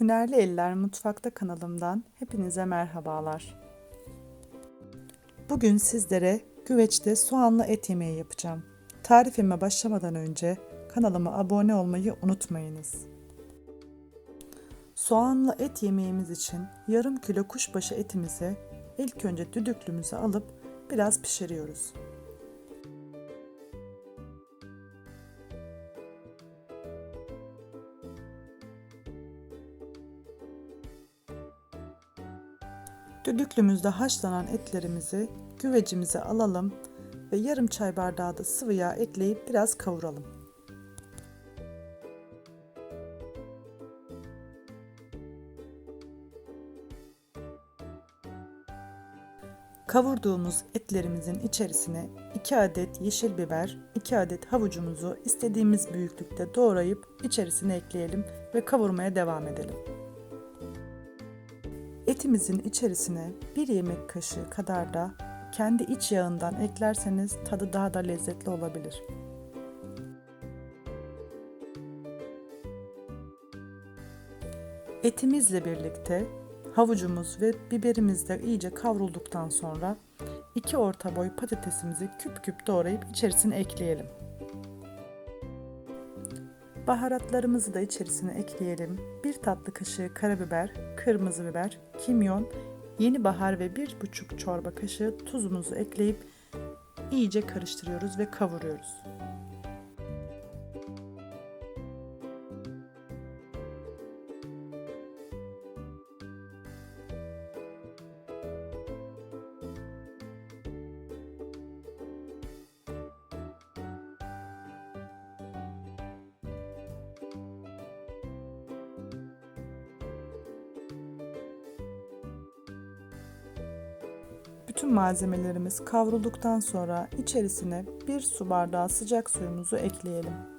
Hünerli Eller Mutfakta kanalımdan hepinize merhabalar. Bugün sizlere güveçte soğanlı et yemeği yapacağım. Tarifime başlamadan önce kanalıma abone olmayı unutmayınız. Soğanlı et yemeğimiz için yarım kilo kuşbaşı etimizi ilk önce düdüklümüze alıp biraz pişiriyoruz. Düdüklümüzde haşlanan etlerimizi güvecimize alalım ve yarım çay bardağı da sıvı yağ ekleyip biraz kavuralım. Kavurduğumuz etlerimizin içerisine 2 adet yeşil biber, 2 adet havucumuzu istediğimiz büyüklükte doğrayıp içerisine ekleyelim ve kavurmaya devam edelim. Etimizin içerisine bir yemek kaşığı kadar da kendi iç yağından eklerseniz tadı daha da lezzetli olabilir. Etimizle birlikte havucumuz ve biberimiz de iyice kavrulduktan sonra 2 orta boy patatesimizi küp küp doğrayıp içerisine ekleyelim. Baharatlarımızı da içerisine ekleyelim. 1 tatlı kaşığı karabiber, kırmızı biber, kimyon, yeni bahar ve 1,5 çorba kaşığı tuzumuzu ekleyip iyice karıştırıyoruz ve kavuruyoruz. Bütün malzemelerimiz kavrulduktan sonra içerisine bir su bardağı sıcak suyumuzu ekleyelim.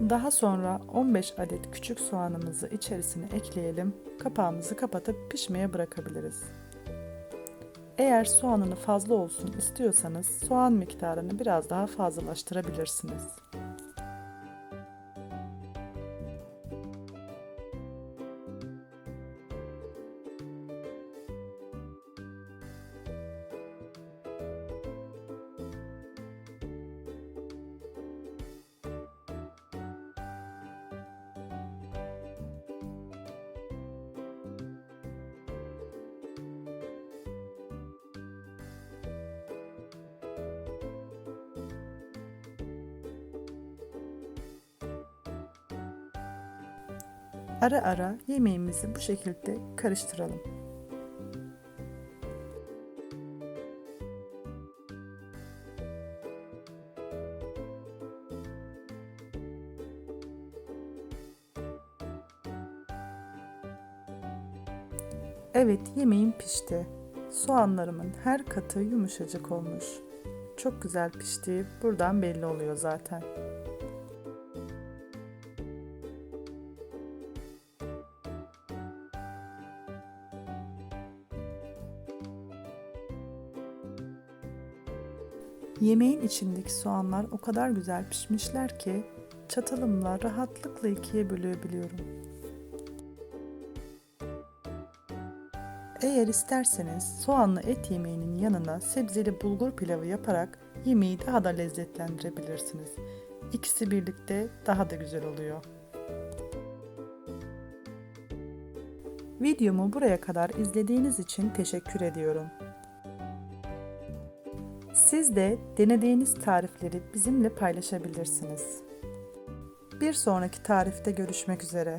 Daha sonra 15 adet küçük soğanımızı içerisine ekleyelim. Kapağımızı kapatıp pişmeye bırakabiliriz. Eğer soğanını fazla olsun istiyorsanız soğan miktarını biraz daha fazlalaştırabilirsiniz. Ara ara yemeğimizi bu şekilde karıştıralım. Evet yemeğim pişti. Soğanlarımın her katı yumuşacık olmuş. Çok güzel piştiği buradan belli oluyor zaten. Yemeğin içindeki soğanlar o kadar güzel pişmişler ki çatalımla rahatlıkla ikiye bölebiliyorum. Eğer isterseniz soğanlı et yemeğinin yanına sebzeli bulgur pilavı yaparak yemeği daha da lezzetlendirebilirsiniz. İkisi birlikte daha da güzel oluyor. Videomu buraya kadar izlediğiniz için teşekkür ediyorum. Siz de denediğiniz tarifleri bizimle paylaşabilirsiniz. Bir sonraki tarifte görüşmek üzere.